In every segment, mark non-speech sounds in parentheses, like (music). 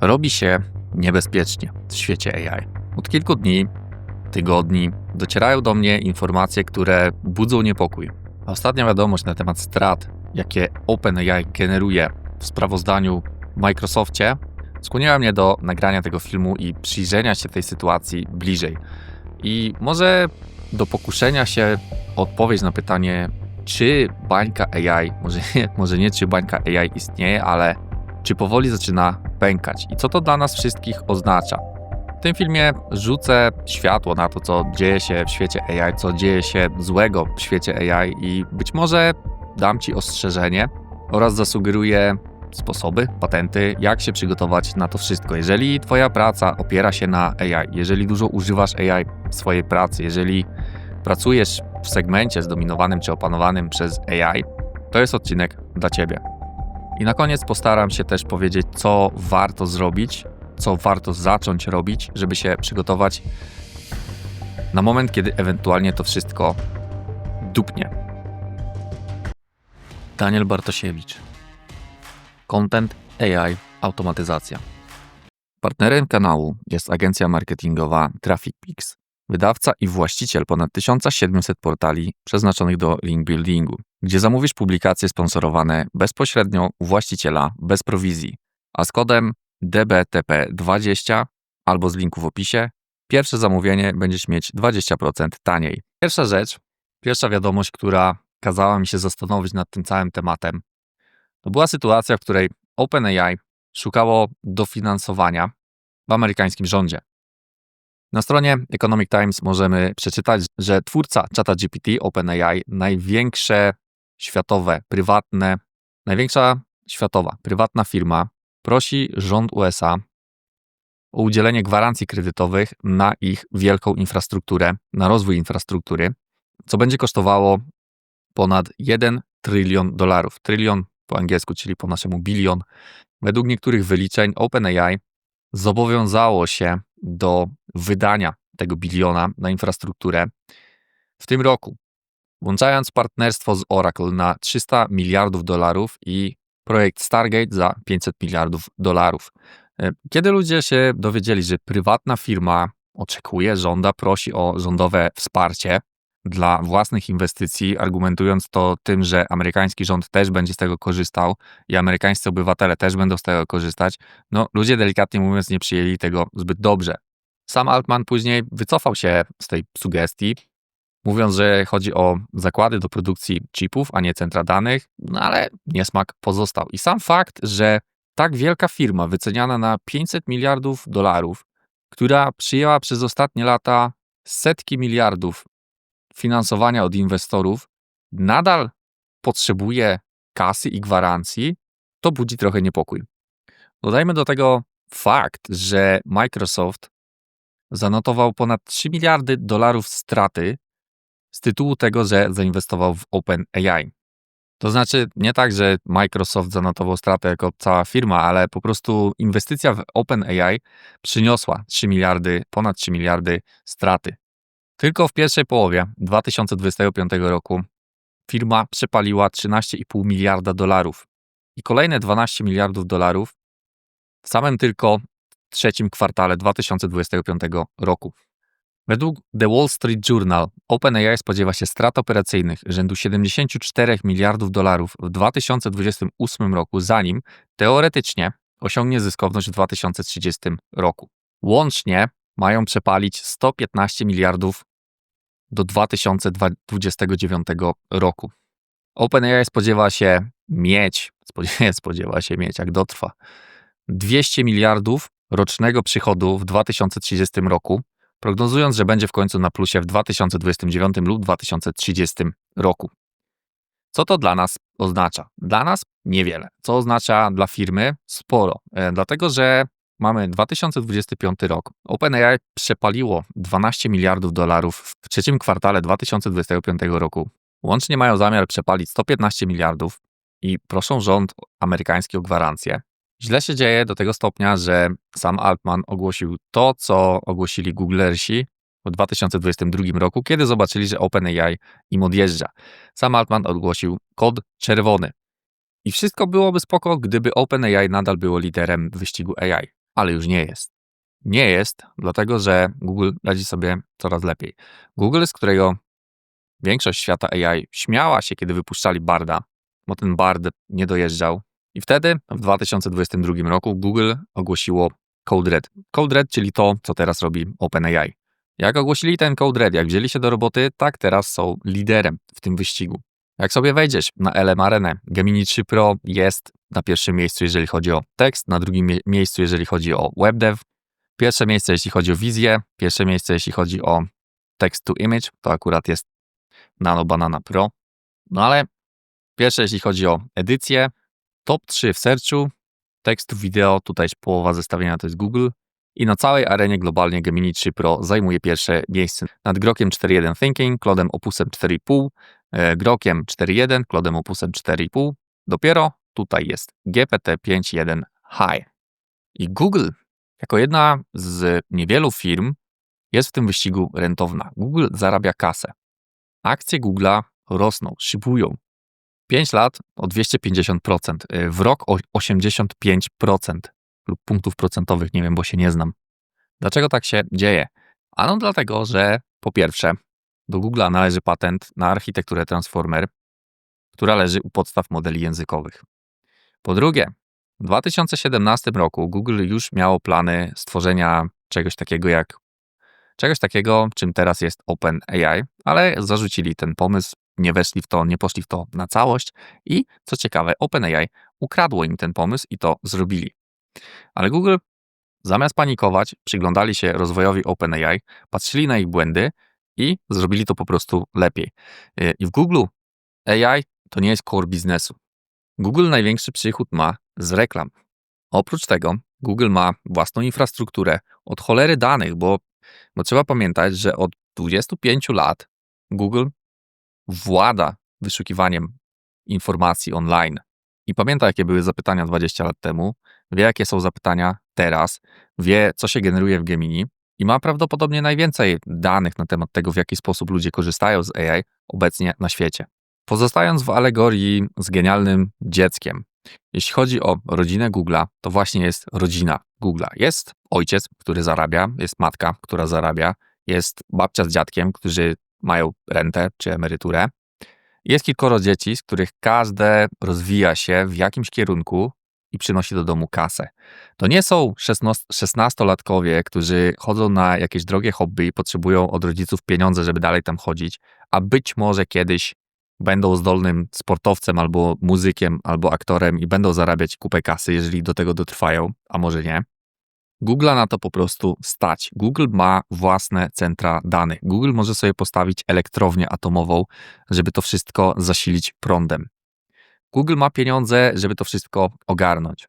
Robi się niebezpiecznie w świecie AI. Od kilku dni, tygodni docierają do mnie informacje, które budzą niepokój. Ostatnia wiadomość na temat strat, jakie OpenAI generuje w sprawozdaniu w Microsoftie, skłoniła mnie do nagrania tego filmu i przyjrzenia się tej sytuacji bliżej. I może do pokuszenia się o odpowiedź na pytanie, czy bańka AI, może może nie czy bańka AI istnieje, ale czy powoli zaczyna pękać i co to dla nas wszystkich oznacza. W tym filmie rzucę światło na to, co dzieje się w świecie AI, co dzieje się złego w świecie AI i być może dam Ci ostrzeżenie oraz zasugeruję sposoby, patenty, jak się przygotować na to wszystko. Jeżeli Twoja praca opiera się na AI, jeżeli dużo używasz AI w swojej pracy, jeżeli pracujesz w segmencie zdominowanym czy opanowanym przez AI, to jest odcinek dla Ciebie. I na koniec postaram się też powiedzieć, co warto zrobić, co warto zacząć robić, żeby się przygotować na moment, kiedy ewentualnie to wszystko dupnie. Daniel Bartosiewicz. Content AI Automatyzacja. Partnerem kanału jest agencja marketingowa TrafficPix, wydawca i właściciel ponad 1700 portali przeznaczonych do link buildingu, gdzie zamówisz publikacje sponsorowane bezpośrednio u właściciela bez prowizji, a z kodem DBTP20 albo z linku w opisie pierwsze zamówienie będziesz mieć 20% taniej. Pierwsza rzecz, pierwsza wiadomość, która kazała mi się zastanowić nad tym całym tematem, to była sytuacja, w której OpenAI szukało dofinansowania w amerykańskim rządzie. Na stronie Economic Times możemy przeczytać, że twórca ChatGPT OpenAI, największe światowe, prywatne, największa światowa, prywatna firma, prosi rząd USA o udzielenie gwarancji kredytowych na ich wielką infrastrukturę, na rozwój infrastruktury, co będzie kosztowało ponad 1 trylion dolarów. Trylion po angielsku, czyli po naszemu bilion. Według niektórych wyliczeń OpenAI zobowiązało się do wydania tego biliona na infrastrukturę w tym roku, włączając partnerstwo z Oracle na 300 miliardów dolarów i projekt Stargate za 500 miliardów dolarów. E, kiedy ludzie się dowiedzieli, że prywatna firma oczekuje, żąda, prosi o rządowe wsparcie dla własnych inwestycji, argumentując to tym, że amerykański rząd też będzie z tego korzystał i amerykańscy obywatele też będą z tego korzystać, no ludzie delikatnie mówiąc nie przyjęli tego zbyt dobrze. Sam Altman później wycofał się z tej sugestii, mówiąc, że chodzi o zakłady do produkcji chipów, a nie centra danych, no ale niesmak pozostał. I sam fakt, że tak wielka firma wyceniana na 500 miliardów dolarów, która przyjęła przez ostatnie lata setki miliardów finansowania od inwestorów, nadal potrzebuje kasy i gwarancji, to budzi trochę niepokój. Dodajmy do tego fakt, że Microsoft zanotował ponad 3 miliardy dolarów straty z tytułu tego, że zainwestował w OpenAI. To znaczy nie tak, że Microsoft zanotował stratę jako cała firma, ale po prostu inwestycja w OpenAI przyniosła 3 miliardy, ponad 3 miliardy straty. Tylko w pierwszej połowie 2025 roku firma przepaliła 13,5 miliarda dolarów i kolejne 12 miliardów dolarów w samym tylko trzecim kwartale 2025 roku. Według The Wall Street Journal OpenAI spodziewa się strat operacyjnych rzędu 74 miliardów dolarów w 2028 roku, zanim teoretycznie osiągnie zyskowność w 2030 roku. Łącznie mają przepalić 115 miliardów do 2029 roku. OpenAI spodziewa się mieć, (laughs) spodziewa się mieć, jak dotrwa, 200 miliardów rocznego przychodu w 2030 roku, prognozując, że będzie w końcu na plusie w 2029 lub 2030 roku. Co to dla nas oznacza? Dla nas niewiele. Co oznacza dla firmy? Sporo. E, dlatego, że mamy 2025 rok. OpenAI przepaliło 12 miliardów dolarów w trzecim kwartale 2025 roku. Łącznie mają zamiar przepalić 115 miliardów i proszą rząd amerykański o gwarancję. Źle się dzieje do tego stopnia, że sam Altman ogłosił to, co ogłosili Googlersi w 2022 roku, kiedy zobaczyli, że OpenAI im odjeżdża. Sam Altman ogłosił kod czerwony. I wszystko byłoby spoko, gdyby OpenAI nadal było liderem wyścigu AI. Ale już nie jest. Nie jest, dlatego że Google radzi sobie coraz lepiej. Google, z którego większość świata AI śmiała się, kiedy wypuszczali Barda, bo ten Bard nie dojeżdżał. I wtedy, w 2022 roku, Google ogłosiło Code Red. Code Red, czyli to, co teraz robi OpenAI. Jak ogłosili ten Code Red, jak wzięli się do roboty, tak teraz są liderem w tym wyścigu. Jak sobie wejdziesz na LM Arenę, Gemini 3 Pro jest na pierwszym miejscu, jeżeli chodzi o tekst, na drugim mie miejscu, jeżeli chodzi o webdev, pierwsze miejsce, jeśli chodzi o wizję, pierwsze miejsce, jeśli chodzi o text to image, to akurat jest Nano Banana Pro. No ale pierwsze, jeśli chodzi o edycję, top 3 w searchu, tekst to wideo, tutaj połowa zestawienia to jest Google, i na całej arenie globalnie Gemini 3 Pro zajmuje pierwsze miejsce nad Grokiem 4.1 Thinking, Cloudem Opusem 4.5, e, Grokiem 4.1, Cloudem Opusem 4.5. Dopiero tutaj jest GPT 5.1 High. I Google, jako jedna z niewielu firm, jest w tym wyścigu rentowna. Google zarabia kasę. Akcje Google'a rosną, szybują. 5 lat o 250%, e, w rok o 85% lub punktów procentowych, nie wiem, bo się nie znam. Dlaczego tak się dzieje? Ano dlatego, że po pierwsze, do Google'a należy patent na architekturę Transformer, która leży u podstaw modeli językowych. Po drugie, w 2017 roku Google już miało plany stworzenia czegoś takiego jak czegoś takiego, czym teraz jest OpenAI, ale zarzucili ten pomysł, nie weszli w to, nie poszli w to na całość i co ciekawe, OpenAI ukradło im ten pomysł i to zrobili. Ale Google zamiast panikować, przyglądali się rozwojowi OpenAI, patrzyli na ich błędy i zrobili to po prostu lepiej. Y, I w Google AI to nie jest core biznesu. Google największy przychód ma z reklam. Oprócz tego Google ma własną infrastrukturę od cholery danych, bo, bo trzeba pamiętać, że od 25 lat Google włada wyszukiwaniem informacji online. I pamięta, jakie były zapytania 20 lat temu, wie, jakie są zapytania teraz, wie, co się generuje w Gemini i ma prawdopodobnie najwięcej danych na temat tego, w jaki sposób ludzie korzystają z AI obecnie na świecie. Pozostając w alegorii z genialnym dzieckiem, jeśli chodzi o rodzinę Google'a, to właśnie jest rodzina Google'a. Jest ojciec, który zarabia, jest matka, która zarabia, jest babcia z dziadkiem, którzy mają rentę czy emeryturę. Jest kilkoro dzieci, z których każde rozwija się w jakimś kierunku i przynosi do domu kasę. To nie są szesnastolatkowie, którzy chodzą na jakieś drogie hobby i potrzebują od rodziców pieniądze, żeby dalej tam chodzić, a być może kiedyś będą zdolnym sportowcem albo muzykiem, albo aktorem i będą zarabiać kupę kasy, jeżeli do tego dotrwają, a może nie. Google na to po prostu stać. Google ma własne centra danych. Google może sobie postawić elektrownię atomową, żeby to wszystko zasilić prądem. Google ma pieniądze, żeby to wszystko ogarnąć.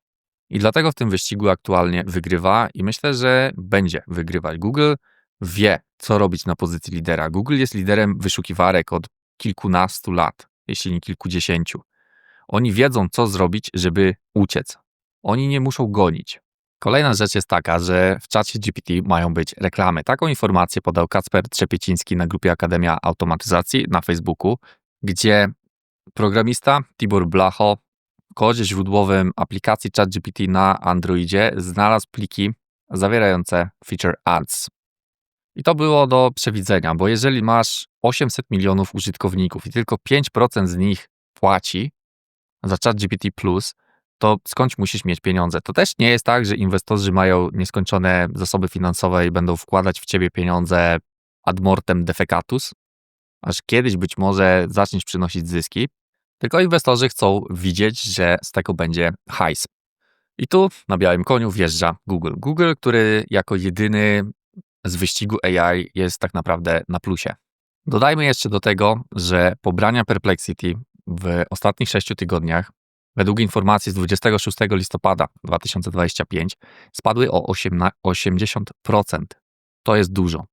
I dlatego w tym wyścigu aktualnie wygrywa i myślę, że będzie wygrywać. Google wie, co robić na pozycji lidera. Google jest liderem wyszukiwarek od kilkunastu lat, jeśli nie kilkudziesięciu. Oni wiedzą, co zrobić, żeby uciec. Oni nie muszą gonić. Kolejna rzecz jest taka, że w czacie GPT mają być reklamy. Taką informację podał Kacper Trzepieciński na grupie Akademia Automatyzacji na Facebooku, gdzie Programista Tibor Blacho w kodzie źródłowym aplikacji ChatGPT na Androidzie znalazł pliki zawierające feature ads. I to było do przewidzenia, bo jeżeli masz 800 milionów użytkowników i tylko 5% z nich płaci za ChatGPT to skądś musisz mieć pieniądze. To też nie jest tak, że inwestorzy mają nieskończone zasoby finansowe i będą wkładać w ciebie pieniądze ad mortem defecatus, aż kiedyś być może zaczniesz przynosić zyski, tylko inwestorzy chcą widzieć, że z tego będzie hajs. I tu na białym koniu wjeżdża Google. Google, który jako jedyny z wyścigu AI jest tak naprawdę na plusie. Dodajmy jeszcze do tego, że pobrania Perplexity w ostatnich 6 tygodniach, według informacji z 26 listopada 2025, spadły o 80%. To jest dużo.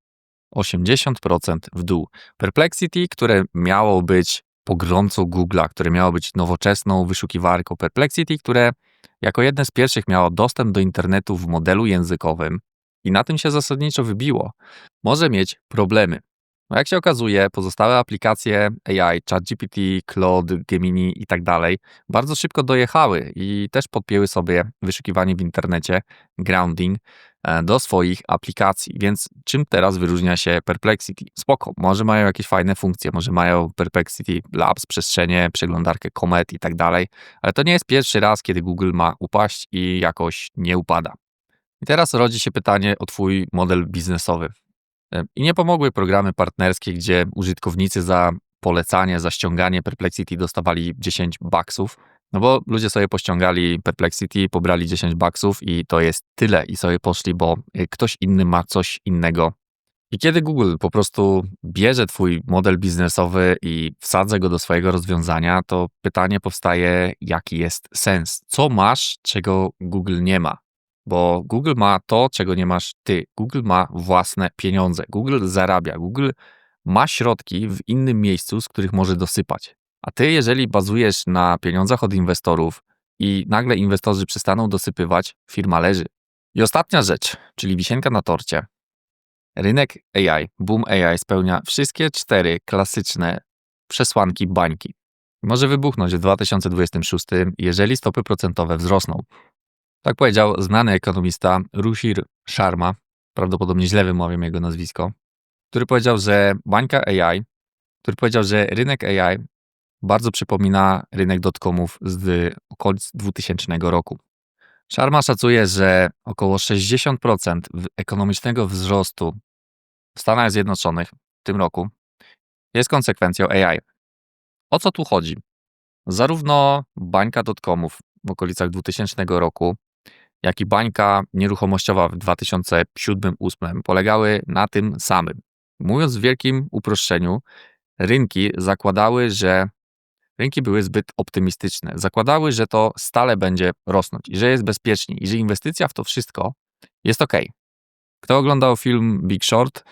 80% w dół. Perplexity, które miało być pogromcą Google'a, które miało być nowoczesną wyszukiwarką Perplexity, które jako jedne z pierwszych miało dostęp do internetu w modelu językowym. I na tym się zasadniczo wybiło, może mieć problemy. No jak się okazuje, pozostałe aplikacje AI, ChatGPT, Claude, Gemini i tak dalej, bardzo szybko dojechały i też podpięły sobie wyszukiwanie w internecie, grounding do swoich aplikacji. Więc czym teraz wyróżnia się Perplexity? Spoko, może mają jakieś fajne funkcje, może mają Perplexity Labs, przestrzenie, przeglądarkę Comet i tak dalej, ale to nie jest pierwszy raz, kiedy Google ma upaść i jakoś nie upada. I teraz rodzi się pytanie o Twój model biznesowy. I nie pomogły programy partnerskie, gdzie użytkownicy za polecanie, za ściąganie Perplexity dostawali 10 baksów, no bo ludzie sobie pościągali Perplexity, pobrali 10 baksów i to jest tyle i sobie poszli, bo y, ktoś inny ma coś innego. I kiedy Google po prostu bierze twój model biznesowy i wsadza go do swojego rozwiązania, to pytanie powstaje, jaki jest sens? Co masz, czego Google nie ma? bo Google ma to, czego nie masz ty. Google ma własne pieniądze. Google zarabia. Google ma środki w innym miejscu, z których może dosypać. A ty, jeżeli bazujesz na pieniądzach od inwestorów i nagle inwestorzy przestaną dosypywać, firma leży. I ostatnia rzecz, czyli wisienka na torcie. Rynek AI, boom AI spełnia wszystkie cztery klasyczne przesłanki bańki. Może wybuchnąć w 2026, jeżeli stopy procentowe wzrosną. Tak powiedział znany ekonomista Rushir Sharma, prawdopodobnie źle wymawiam jego nazwisko, który powiedział, że bańka AI, który powiedział, że rynek AI bardzo przypomina rynek dotcomów z okolic 2000 roku. Sharma szacuje, że około 60% ekonomicznego wzrostu w Stanach Zjednoczonych w tym roku jest konsekwencją AI. O co tu chodzi? Zarówno bańka dotcomów w okolicach 2000 roku jak i bańka nieruchomościowa w 2007-2008 polegały na tym samym. Mówiąc w wielkim uproszczeniu, rynki zakładały, że rynki były zbyt optymistyczne. Zakładały, że to stale będzie rosnąć i że jest bezpiecznie i że inwestycja w to wszystko jest ok. Kto oglądał film Big Short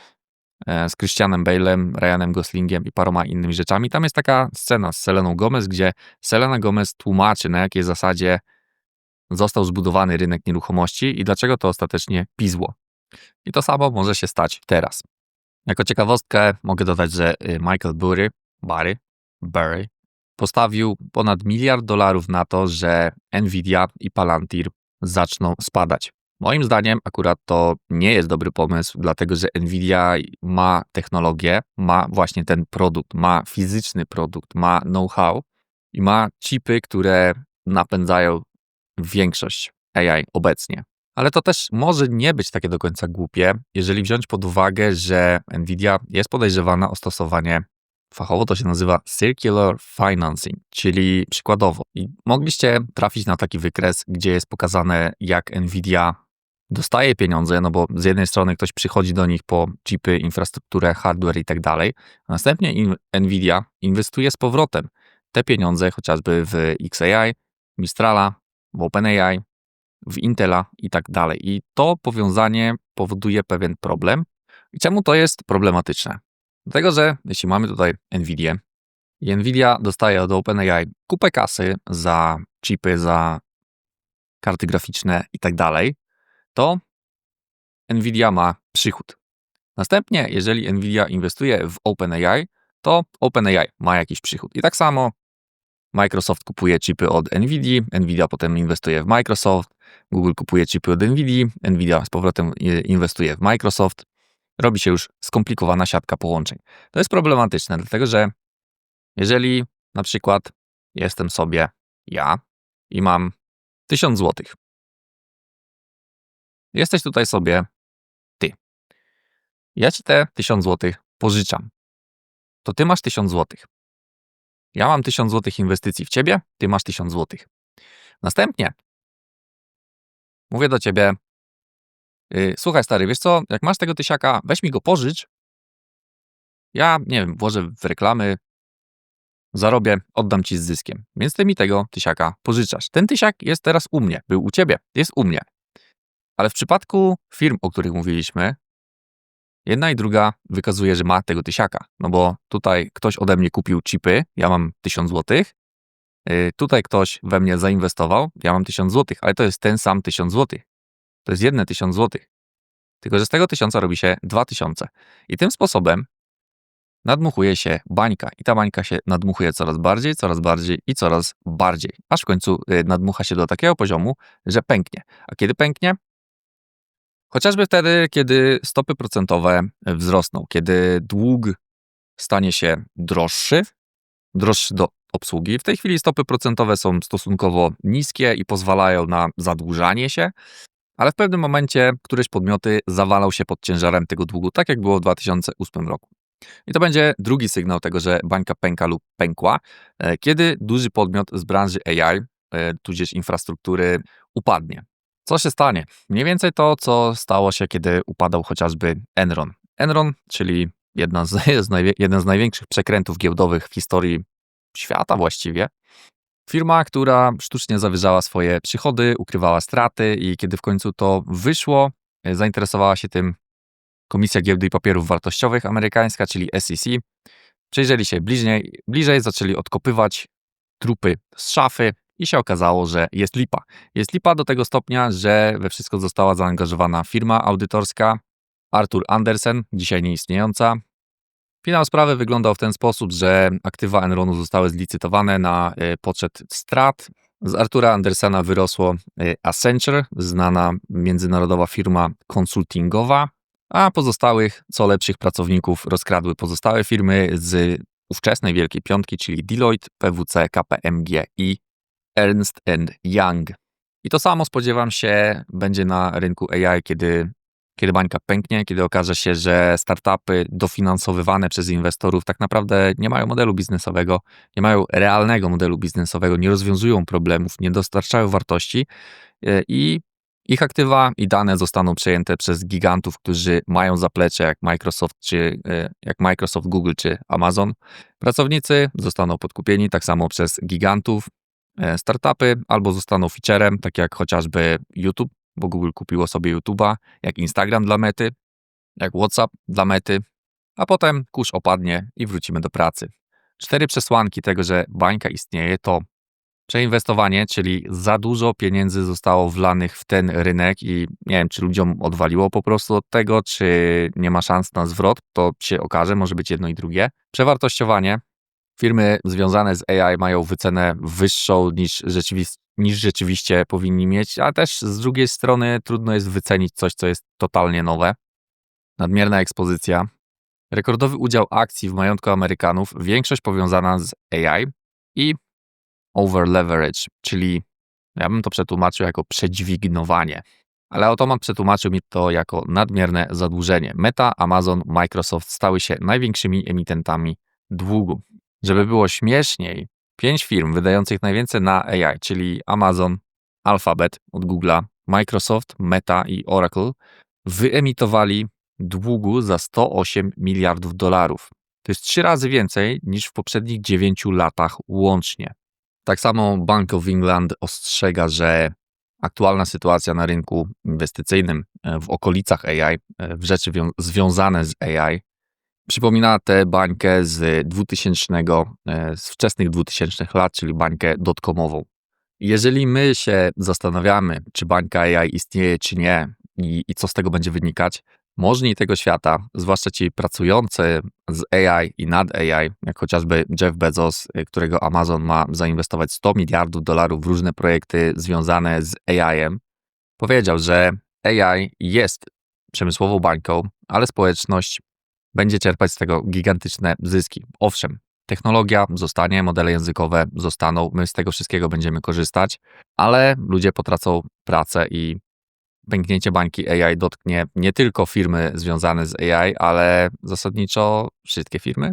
e, z Christianem Bale'em, Ryanem Goslingiem i paroma innymi rzeczami, tam jest taka scena z Seleną Gomez, gdzie Selena Gomez tłumaczy, na jakiej zasadzie został zbudowany rynek nieruchomości i dlaczego to ostatecznie pizło. I to samo może się stać teraz. Jako ciekawostkę mogę dodać, że y, Michael Burry, Barry, Burry postawił ponad miliard dolarów na to, że Nvidia i Palantir zaczną spadać. Moim zdaniem akurat to nie jest dobry pomysł, dlatego że Nvidia ma technologię, ma właśnie ten produkt, ma fizyczny produkt, ma know-how i ma chipy, które napędzają większość AI obecnie. Ale to też może nie być takie do końca głupie, jeżeli wziąć pod uwagę, że Nvidia jest podejrzewana o stosowanie, fachowo to się nazywa circular financing, czyli przykładowo. I mogliście trafić na taki wykres, gdzie jest pokazane, jak Nvidia dostaje pieniądze, no bo z jednej strony ktoś przychodzi do nich po chipy, infrastrukturę, hardware i tak dalej, a następnie Nvidia inwestuje z powrotem te pieniądze chociażby w XAI, Mistrala, w OpenAI, w Intela i tak dalej. I to powiązanie powoduje pewien problem. I czemu to jest problematyczne? Dlatego, że jeśli mamy tutaj Nvidia i Nvidia dostaje od OpenAI kupę kasy za chipy, za karty graficzne i tak dalej, to Nvidia ma przychód. Następnie, jeżeli Nvidia inwestuje w OpenAI, to OpenAI ma jakiś przychód. I tak samo Microsoft kupuje chipy od Nvidia, Nvidia potem inwestuje w Microsoft, Google kupuje chipy od Nvidia, Nvidia z powrotem inwestuje w Microsoft. Robi się już skomplikowana siatka połączeń. To jest problematyczne, dlatego że jeżeli na przykład jestem sobie ja i mam 1000 złotych, jesteś tutaj sobie ty. Ja ci te 1000 złotych pożyczam. To ty masz 1000 złotych. Ja mam 1000 zł inwestycji w ciebie, ty masz 1000 zł. Następnie mówię do ciebie, słuchaj stary, wiesz co, jak masz tego tysiaka, weź mi go pożycz, ja, nie wiem, włożę w reklamy, zarobię, oddam ci z zyskiem. Więc ty mi tego tysiaka pożyczasz. Ten tysiak jest teraz u mnie, był u ciebie, jest u mnie. Ale w przypadku firm, o których mówiliśmy, Jedna i druga wykazuje, że ma tego tysiaka, no bo tutaj ktoś ode mnie kupił chipy, ja mam 1000 zł, y, tutaj ktoś we mnie zainwestował, ja mam 1000 zł, ale to jest ten sam 1000 zł. To jest jedne 1000 zł. Tylko, że z tego tysiąca robi się 2000. I tym sposobem nadmuchuje się bańka i ta bańka się nadmuchuje coraz bardziej, coraz bardziej i coraz bardziej, aż w końcu y, nadmucha się do takiego poziomu, że pęknie. A kiedy pęknie? Chociażby wtedy, kiedy stopy procentowe wzrosną, kiedy dług stanie się droższy, droższy do obsługi. W tej chwili stopy procentowe są stosunkowo niskie i pozwalają na zadłużanie się, ale w pewnym momencie któreś podmioty zawalał się pod ciężarem tego długu, tak jak było w 2008 roku. I to będzie drugi sygnał tego, że bańka pęka lub pękła, e, kiedy duży podmiot z branży AI, e, tudzież infrastruktury, upadnie. Co się stanie? Mniej więcej to, co stało się, kiedy upadał chociażby Enron. Enron, czyli jedna z, (laughs) jeden z największych przekrętów giełdowych w historii świata właściwie. Firma, która sztucznie zawyżała swoje przychody, ukrywała straty i kiedy w końcu to wyszło, e, zainteresowała się tym Komisja Giełdy i Papierów Wartościowych amerykańska, czyli SEC. Przejrzeli się bliżej, bliżej zaczęli odkopywać trupy z szafy i się okazało, że jest lipa. Jest lipa do tego stopnia, że we wszystko została zaangażowana firma audytorska Arthur Andersen, dzisiaj nieistniejąca, Finał sprawy wyglądał w ten sposób, że aktywa Enronu zostały zlicytowane na e, poczet strat. Z Artura Andersena wyrosło e, Accenture, znana międzynarodowa firma konsultingowa, a pozostałych, co lepszych pracowników rozkradły pozostałe firmy z ówczesnej Wielkiej Piątki, czyli Deloitte, PwC, KPMG i Ernst Young. I to samo spodziewam się będzie na rynku AI, kiedy kiedy bańka pęknie, kiedy okaże się, że startupy dofinansowywane przez inwestorów tak naprawdę nie mają modelu biznesowego, nie mają realnego modelu biznesowego, nie rozwiązują problemów, nie dostarczają wartości e, i ich aktywa i dane zostaną przejęte przez gigantów, którzy mają zaplecze jak Microsoft, czy, e, jak Microsoft, Google czy Amazon. Pracownicy zostaną podkupieni tak samo przez gigantów. E, startupy albo zostaną featurem, tak jak chociażby YouTube, bo Google kupiło sobie YouTube'a, jak Instagram dla mety, jak WhatsApp dla mety, a potem kurz opadnie i wrócimy do pracy. Cztery przesłanki tego, że bańka istnieje to przeinwestowanie, czyli za dużo pieniędzy zostało wlanych w ten rynek i nie wiem, czy ludziom odwaliło po prostu od tego, czy nie ma szans na zwrot, to się okaże, może być jedno i drugie. Przewartościowanie. Firmy związane z AI mają wycenę wyższą niż rzeczywistość niż rzeczywiście powinni mieć, a też z drugiej strony trudno jest wycenić coś, co jest totalnie nowe. Nadmierna ekspozycja, rekordowy udział akcji w majątku Amerykanów, większość powiązana z AI i over leverage, czyli ja bym to przetłumaczył jako przedźwignowanie. Ale automat przetłumaczył mi to jako nadmierne zadłużenie. Meta, Amazon, Microsoft stały się największymi emitentami długu. Żeby było śmieszniej, Pięć firm wydających najwięcej na AI, czyli Amazon, Alphabet od Google'a, Microsoft, Meta i Oracle, wyemitowali długu za 108 miliardów dolarów. To jest trzy razy więcej niż w poprzednich dziewięciu latach łącznie. Tak samo Bank of England ostrzega, że aktualna sytuacja na rynku inwestycyjnym e, w okolicach AI, e, w rzeczy związane z AI, Przypomina tę bańkę z 2000, e, z wczesnych 2000 lat, czyli bańkę dotkomową. Jeżeli my się zastanawiamy, czy bańka AI istnieje, czy nie i, i co z tego będzie wynikać, możni tego świata, zwłaszcza ci pracujący z AI i nad AI, jak chociażby Jeff Bezos, e, którego Amazon ma zainwestować 100 miliardów dolarów w różne projekty związane z AI-em, powiedział, że AI jest przemysłową bańką, ale społeczność będzie czerpać z tego gigantyczne zyski. Owszem, technologia zostanie, modele językowe zostaną, my z tego wszystkiego będziemy korzystać, ale ludzie potracą pracę i pęknięcie bańki AI dotknie nie tylko firmy związane z AI, ale zasadniczo wszystkie firmy.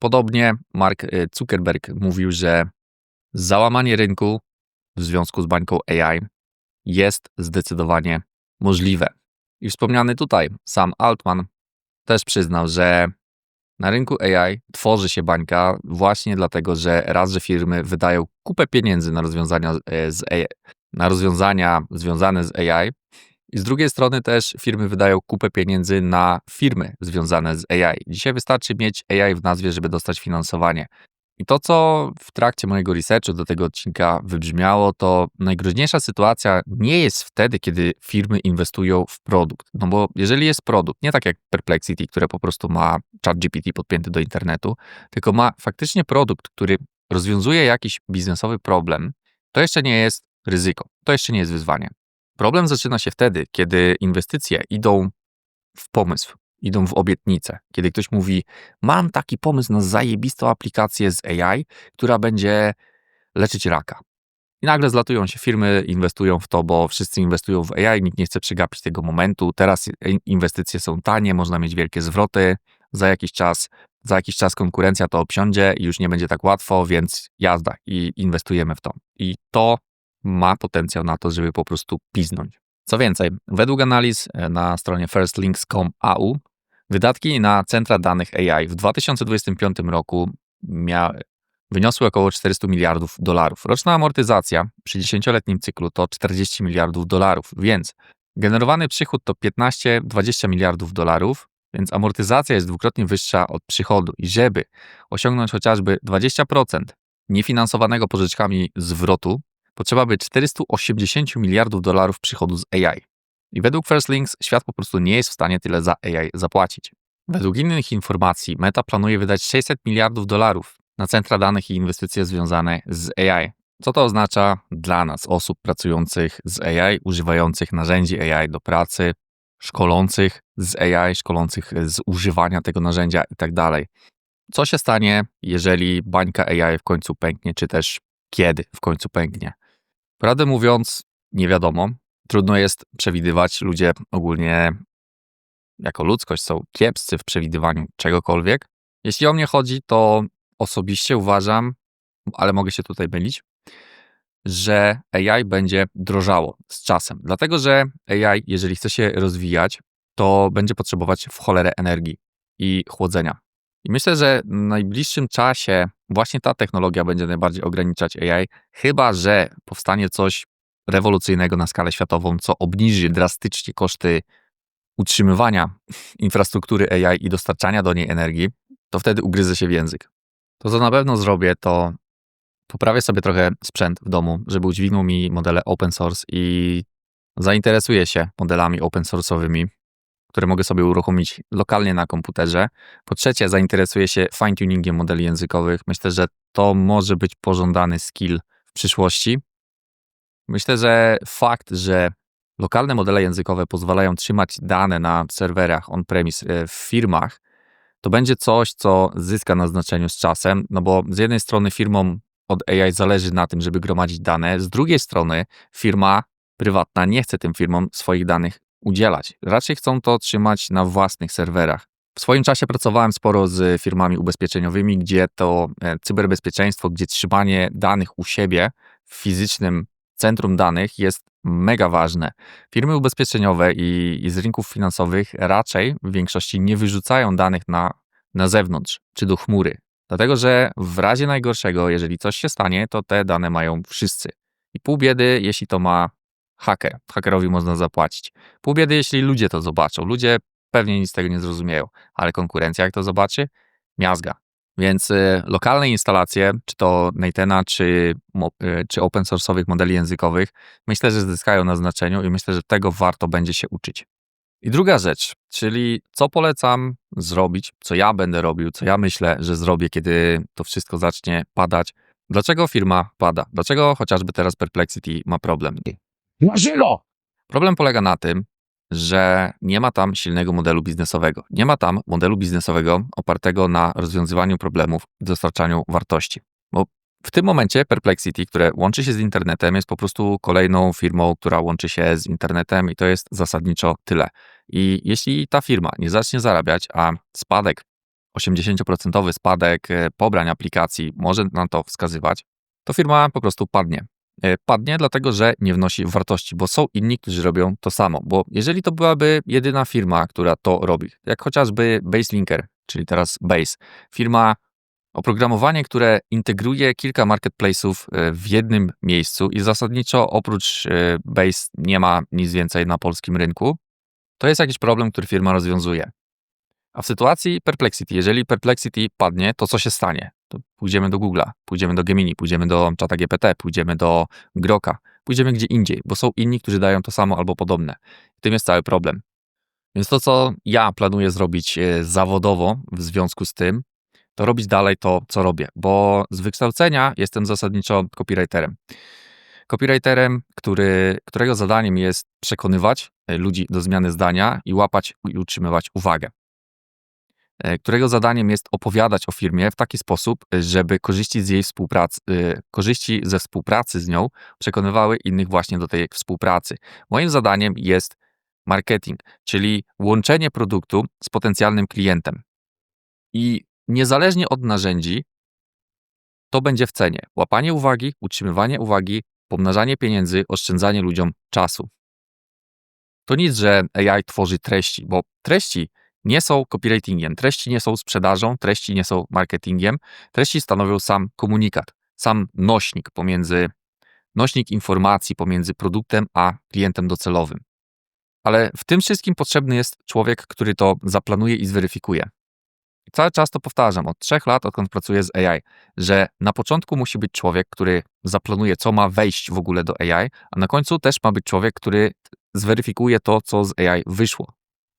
Podobnie Mark y, Zuckerberg mówił, że załamanie rynku w związku z bańką AI jest zdecydowanie możliwe. I wspomniany tutaj Sam Altman też przyznał, że na rynku AI tworzy się bańka właśnie dlatego, że raz, że firmy wydają kupę pieniędzy na rozwiązania, e, z AI, na rozwiązania związane z AI, i z drugiej strony też firmy wydają kupę pieniędzy na firmy związane z AI. Dzisiaj wystarczy mieć AI w nazwie, żeby dostać finansowanie. I to, co w trakcie mojego researchu do tego odcinka wybrzmiało, to najgroźniejsza sytuacja nie jest wtedy, kiedy firmy inwestują w produkt. No bo jeżeli jest produkt, nie tak jak Perplexity, które po prostu ma ChatGPT podpięty do internetu, tylko ma faktycznie produkt, który rozwiązuje jakiś biznesowy problem, to jeszcze nie jest ryzyko, to jeszcze nie jest wyzwanie. Problem zaczyna się wtedy, kiedy inwestycje idą w pomysł, idą w obietnicę. Kiedy ktoś mówi, mam taki pomysł na zajebistą aplikację z AI, która będzie leczyć raka. I nagle zlatują się firmy, inwestują w to, bo wszyscy inwestują w AI, nikt nie chce przegapić tego momentu. Teraz inwestycje są tanie, można mieć wielkie zwroty. Za jakiś czas, za jakiś czas konkurencja to obsiądzie i już nie będzie tak łatwo, więc jazda i inwestujemy w to. I to ma potencjał na to, żeby po prostu piznąć. Co więcej, według analiz e, na stronie firstlinks.com.au wydatki na centra danych AI w 2025 roku miały, wyniosły około 400 miliardów dolarów. Roczna amortyzacja przy 10-letnim cyklu to 40 miliardów dolarów, więc generowany przychód to 15-20 miliardów dolarów, więc amortyzacja jest dwukrotnie wyższa od przychodu. I żeby osiągnąć chociażby 20% niefinansowanego pożyczkami zwrotu, potrzeba by 480 miliardów dolarów przychodu z AI. I według Firstlinks świat po prostu nie jest w stanie tyle za AI zapłacić. Według innych informacji Meta planuje wydać 600 miliardów dolarów na centra danych i inwestycje związane z AI. Co to oznacza dla nas, osób pracujących z AI, używających narzędzi AI do pracy, szkolących z AI, szkolących z używania tego narzędzia itd. Tak Co się stanie, jeżeli bańka AI w końcu pęknie, czy też kiedy w końcu pęknie? Prawdę mówiąc, nie wiadomo. Trudno jest przewidywać. Ludzie ogólnie jako ludzkość są kiepscy w przewidywaniu czegokolwiek. Jeśli o mnie chodzi, to osobiście uważam, ale mogę się tutaj mylić, że AI będzie drożało z czasem. Dlatego, że AI, jeżeli chce się rozwijać, to będzie potrzebować w cholerę energii i chłodzenia. I myślę, że w najbliższym czasie właśnie ta technologia będzie najbardziej ograniczać AI, chyba że powstanie coś rewolucyjnego na skalę światową, co obniży drastycznie koszty utrzymywania infrastruktury AI i dostarczania do niej energii, to wtedy ugryzę się w język. To, co na pewno zrobię, to poprawię sobie trochę sprzęt w domu, żeby udźwignął mi modele open source i zainteresuję się modelami open source'owymi, które mogę sobie uruchomić lokalnie na komputerze. Po trzecie, zainteresuję się fine-tuningiem modeli językowych. Myślę, że to może być pożądany skill w przyszłości. Myślę, że fakt, że lokalne modele językowe pozwalają trzymać dane na serwerach on-premise e, w firmach, to będzie coś, co zyska na znaczeniu z czasem, no bo z jednej strony firmom od AI zależy na tym, żeby gromadzić dane, z drugiej strony firma prywatna nie chce tym firmom swoich danych udzielać. Raczej chcą to trzymać na własnych serwerach. W swoim czasie pracowałem sporo z firmami ubezpieczeniowymi, gdzie to e, cyberbezpieczeństwo, gdzie trzymanie danych u siebie w fizycznym centrum danych jest mega ważne. Firmy ubezpieczeniowe i, i z rynków finansowych raczej w większości nie wyrzucają danych na, na zewnątrz czy do chmury. Dlatego, że w razie najgorszego, jeżeli coś się stanie, to te dane mają wszyscy. I pół biedy, jeśli to ma haker. Hakerowi można zapłacić. Pół biedy, jeśli ludzie to zobaczą. Ludzie pewnie nic z tego nie zrozumieją, ale konkurencja jak to zobaczy? Miazga. Więc y, lokalne instalacje, czy to Neitena, czy, y, czy open source'owych modeli językowych, myślę, że zyskają na znaczeniu i myślę, że tego warto będzie się uczyć. I druga rzecz, czyli co polecam zrobić, co ja będę robił, co ja myślę, że zrobię, kiedy to wszystko zacznie padać. Dlaczego firma pada? Dlaczego chociażby teraz Perplexity ma problem? Marzylo! Problem polega na tym, że nie ma tam silnego modelu biznesowego. Nie ma tam modelu biznesowego opartego na rozwiązywaniu problemów dostarczaniu wartości. Bo w tym momencie Perplexity, które łączy się z internetem, jest po prostu kolejną firmą, która łączy się z internetem i to jest zasadniczo tyle. I jeśli ta firma nie zacznie zarabiać, a spadek, 80% spadek e, pobrań aplikacji może na to wskazywać, to firma po prostu padnie. E, padnie, dlatego że nie wnosi wartości, bo są inni, którzy robią to samo. Bo jeżeli to byłaby jedyna firma, która to robi, jak chociażby Baselinker, czyli teraz Base, firma oprogramowanie, które integruje kilka marketplace'ów e, w jednym miejscu i zasadniczo oprócz e, Base nie ma nic więcej na polskim rynku, to jest jakiś problem, który firma rozwiązuje. A w sytuacji Perplexity, jeżeli Perplexity padnie, to co się stanie? To pójdziemy do Google'a, pójdziemy do Gemini, pójdziemy do czata GPT, pójdziemy do Groka, pójdziemy gdzie indziej, bo są inni, którzy dają to samo albo podobne. W tym jest cały problem. Więc to, co ja planuję zrobić e, zawodowo w związku z tym, to robić dalej to, co robię, bo z wykształcenia jestem zasadniczo copywriterem. Copywriterem, który, którego zadaniem jest przekonywać e, ludzi do zmiany zdania i łapać i utrzymywać uwagę. E, którego zadaniem jest opowiadać o firmie w taki sposób, żeby korzyści z jej współpracy, e, korzyści ze współpracy z nią przekonywały innych właśnie do tej współpracy. Moim zadaniem jest marketing, czyli łączenie produktu z potencjalnym klientem. I niezależnie od narzędzi, to będzie w cenie. Łapanie uwagi, utrzymywanie uwagi, pomnażanie pieniędzy, oszczędzanie ludziom czasu. To nic, że AI tworzy treści, bo treści nie są copywritingiem, treści nie są sprzedażą, treści nie są marketingiem, treści stanowią sam komunikat, sam nośnik pomiędzy, nośnik informacji pomiędzy produktem a klientem docelowym. Ale w tym wszystkim potrzebny jest człowiek, który to zaplanuje i zweryfikuje. I cały czas to powtarzam, od trzech lat, odkąd pracuję z AI, że na początku musi być człowiek, który zaplanuje, co ma wejść w ogóle do AI, a na końcu też ma być człowiek, który zweryfikuje to, co z AI wyszło.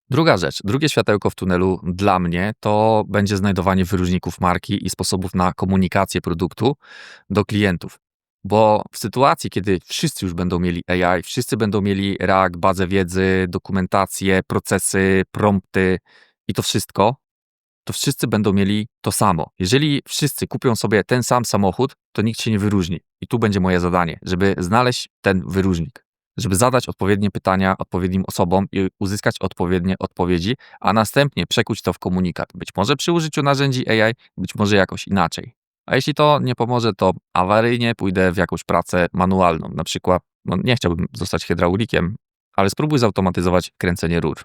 Druga rzecz, drugie światełko w tunelu dla mnie to będzie znajdowanie wyróżników marki i sposobów na komunikację produktu do klientów. Bo w sytuacji, kiedy wszyscy już będą mieli AI, wszyscy będą mieli RAG, bazę wiedzy, dokumentację, procesy, prompty i to wszystko, to wszyscy będą mieli to samo. Jeżeli wszyscy kupią sobie ten sam samochód, to nikt się nie wyróżni. I tu będzie moje zadanie, żeby znaleźć ten wyróżnik żeby zadać odpowiednie pytania odpowiednim osobom i uzyskać odpowiednie odpowiedzi, a następnie przekuć to w komunikat. Być może przy użyciu narzędzi AI, być może jakoś inaczej. A jeśli to nie pomoże, to awaryjnie pójdę w jakąś pracę manualną. Na przykład, no nie chciałbym zostać hydraulikiem, ale spróbuj zautomatyzować kręcenie rur.